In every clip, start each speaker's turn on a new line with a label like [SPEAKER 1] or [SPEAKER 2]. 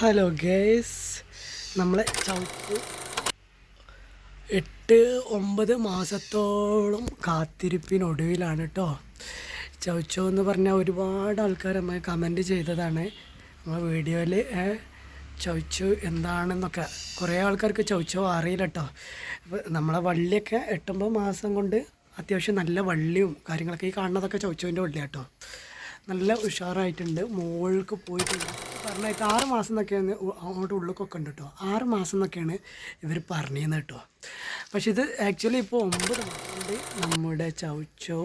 [SPEAKER 1] Hello guys നമ്മളെ ചവിട്ട് എട്ട് ഒമ്പത് മാസത്തോളം കാത്തിരിപ്പിനൊടുവിലാണ് കേട്ടോ ചവിച്ചോ എന്ന് പറഞ്ഞാൽ ഒരുപാട് ആൾക്കാർ നമ്മൾ കമന്റ് ചെയ്തതാണ്. നമ്മൾ വീഡിയോയിൽ ചവിച്ചു എന്താണെന്നൊക്കെ. കുറേ ആൾക്കാർക്ക് ചവിച്ചോ അറിയില്ല കേട്ടോ അപ്പോൾ നമ്മളെ വള്ളിയൊക്കെ എട്ടൊമ്പത് മാസം കൊണ്ട് അത്യാവശ്യം നല്ല വള്ളിയും കാര്യങ്ങളൊക്കെ ഈ കാണുന്നതൊക്കെ ചവിച്ചോന്റെ വള്ളിയാട്ടോ നല്ല ഉഷാറായിട്ടുണ്ട്. മുകൾക്ക് പോയിട്ടുണ്ട്. പറഞ്ഞായിട്ട് ആറ് മാസം എന്നൊക്കെയാണ് അങ്ങോട്ട് ഉള്ളിലൊക്കെ ഉണ്ട് കേട്ടോ ആറ് മാസം എന്നൊക്കെയാണ് ഇവർ പറഞ്ഞിരുന്നത് കേട്ടോ. പക്ഷേ ഇത് ആക്ച്വലി ഇപ്പോൾ ഒമ്പത് മാസം കൊണ്ട് നമ്മുടെ ചൗച്ചൗ.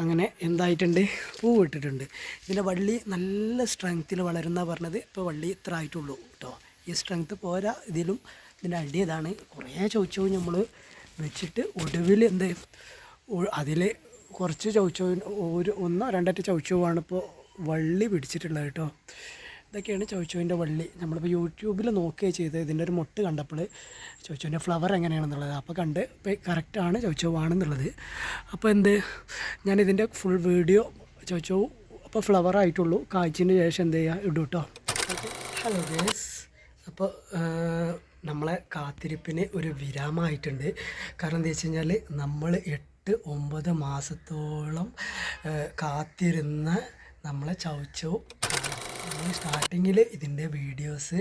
[SPEAKER 1] അങ്ങനെ എന്തായിട്ടുണ്ട്? പൂ ഇട്ടിട്ടുണ്ട്. ഇതിന്റെ വള്ളി നല്ല സ്ട്രെങ്ത്തിൽ വളരുന്ന പറഞ്ഞത് ഇപ്പോൾ വള്ളി ഇത്ര ആയിട്ടുള്ളൂ കേട്ടോ ഈ സ്ട്രെങ്ത്ത് പോരാ ഇതിലും ഇതിന്റെ അടി ഇതാണ് കുറേ ചോദിച്ചു നമ്മൾ വെച്ചിട്ട് ഒടുവിൽ എന്ത്? അതിൽ കുറച്ച് ചവിച്ചോ ഒരു ഒന്നോ രണ്ടായിട്ട് ചവിച്ചോവാണ് ഇപ്പോൾ വള്ളി പിടിച്ചിട്ടുള്ളത് കേട്ടോ. ഇതൊക്കെയാണ് ചൗച്ചോവിന്റെ വള്ളി. നമ്മളിപ്പോൾ യൂട്യൂബിൽ നോക്കുകയാണ് ചെയ്തത്. ഇതിന്റെ ഒരു മൊട്ട് കണ്ടപ്പോൾ ചൗച്ചോവിന്റെ ഫ്ലവർ എങ്ങനെയാണെന്നുള്ളത്. അപ്പോൾ കണ്ട് ഇപ്പോൾ കറക്റ്റാണ് ചൗച്ചവാണെന്നുള്ളത് അപ്പോൾ എന്ത് ഞാനിതിന്റെ ഫുൾ വീഡിയോ ചൗച്ചോ അപ്പോൾ ഫ്ലവർ ആയിട്ടുള്ളൂ. കായ്ച്ചതിന് ശേഷം എന്ത് ചെയ്യുക? ഇടും കേട്ടോ. ഹലോ ഗേസ് അപ്പോൾ നമ്മളെ കാത്തിരിപ്പിന് ഒരു വിരാമമായിട്ടുണ്ട്. കാരണം എന്താ വെച്ച് കഴിഞ്ഞാൽ നമ്മൾ എട്ട് ഒമ്പത് മാസത്തോളം കാത്തിരുന്ന നമ്മളെ ചവച്ചു. സ്റ്റാർട്ടിങ്ങിൽ ഇതിന്റെ വീഡിയോസ്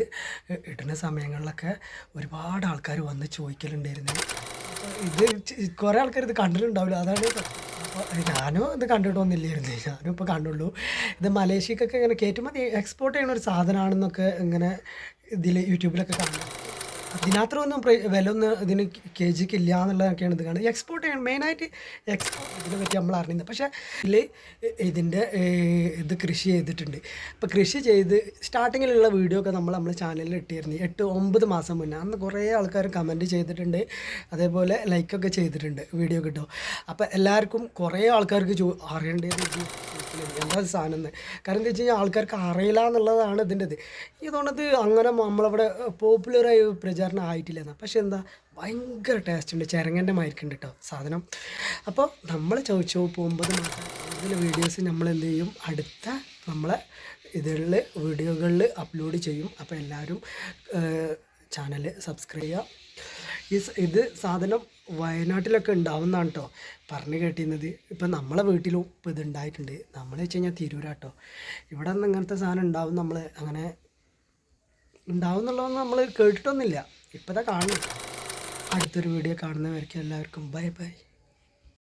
[SPEAKER 1] ഇടുന്ന സമയങ്ങളിലൊക്കെ ഒരുപാട് ആൾക്കാർ വന്ന് ചോദിക്കലുണ്ടായിരുന്നു. ഇത് കുറേ ആൾക്കാർ ഇത് കണ്ടിട്ടുണ്ടാവില്ല. അതാണ് അപ്പോൾ ഞാനും ഇത് കണ്ടിട്ടൊന്നുമില്ലായിരുന്നു ഞാനും ഇപ്പോൾ കണ്ടുള്ളൂ. ഇത് മലേഷ്യക്കൊക്കെ ഇങ്ങനെ കയറ്റുമതി എക്സ്പോർട്ട് ചെയ്യുന്ന ഒരു സാധനമാണെന്നൊക്കെ ഇങ്ങനെ ഇതിൽ യൂട്യൂബിലൊക്കെ കാണുന്നു അതിനത്ര ഒന്നും വില ഒന്നും ഇതിന് കെ ജിക്ക് ഇല്ല എന്നുള്ളതൊക്കെയാണ് ഇത് കാണുന്നത്. എക്സ്പോർട്ട് ചെയ്യണം. മെയിനായിട്ട് എക്സ്പോർട്ട് ഇതിനെ പറ്റി നമ്മൾ അറിയുന്നത് പക്ഷേ ഇതിൽ ഇതിന്റെ ഇത് കൃഷി ചെയ്തിട്ടുണ്ട്. അപ്പോൾ കൃഷി ചെയ്ത് സ്റ്റാർട്ടിങ്ങിലുള്ള വീഡിയോ ഒക്കെ നമ്മൾ നമ്മുടെ ചാനലിൽ ഇട്ടിരുന്നു. എട്ട് ഒമ്പത് മാസം മുന്നേ. അന്ന് കുറേ ആൾക്കാർ കമന്റ് ചെയ്തിട്ടുണ്ട്. അതേപോലെ ലൈക്കൊക്കെ ചെയ്തിട്ടുണ്ട്. വീഡിയോ കിട്ടും അപ്പോൾ എല്ലാവർക്കും കുറേ ആൾക്കാർക്ക് ചോ അറിയേണ്ടത് ഇത് എന്താ സാധനം എന്ന് കാരണം എന്താ വെച്ച് കഴിഞ്ഞാൽ ആൾക്കാർക്ക് അറിയില്ല എന്നുള്ളതാണ് ഇതിന്റെ ഇത് ഇതുകൊണ്ടത് അങ്ങനെ നമ്മളവിടെ പോപ്പുലറായി പ്രചാരണം ആയിട്ടില്ല എന്നാൽ പക്ഷെ എന്താ ഭയങ്കര ടേസ്റ്റ് ഉണ്ട്. ചിരങ്ങന്റെ മായിരിക്കുണ്ട് കേട്ടോ സാധനം. അപ്പോൾ നമ്മൾ ചോദിച്ചു പോകുമ്പോൾ കൂടുതൽ വീഡിയോസ് നമ്മൾ എന്ത് ചെയ്യും? അടുത്ത നമ്മളെ ഇതിൽ വീഡിയോകളിൽ അപ്ലോഡ് ചെയ്യും. അപ്പോൾ എല്ലാവരും ചാനൽ സബ്സ്ക്രൈബ് ചെയ്യുക. ഈ ഇത് സാധനം വയനാട്ടിലൊക്കെ ഉണ്ടാവുന്നതാണ് കേട്ടോ പറഞ്ഞു കേട്ടിരുന്നത്. ഇപ്പം നമ്മളെ വീട്ടിലും ഇപ്പോൾ ഇത് ഉണ്ടായിട്ടുണ്ട്. നമ്മൾ വെച്ച് കഴിഞ്ഞാൽ തിരൂരാട്ടോ. ഇവിടെ നിന്ന് ഇങ്ങനത്തെ സാധനം ഉണ്ടാവും നമ്മൾ അങ്ങനെ ഉണ്ടാവും എന്നുള്ളതൊന്നും നമ്മൾ കേട്ടിട്ടൊന്നുമില്ല. ഇപ്പോഴത്തെ കാണുന്നു അടുത്തൊരു വീഡിയോ കാണുന്നവർക്ക് എല്ലാവർക്കും ബൈ ബൈ.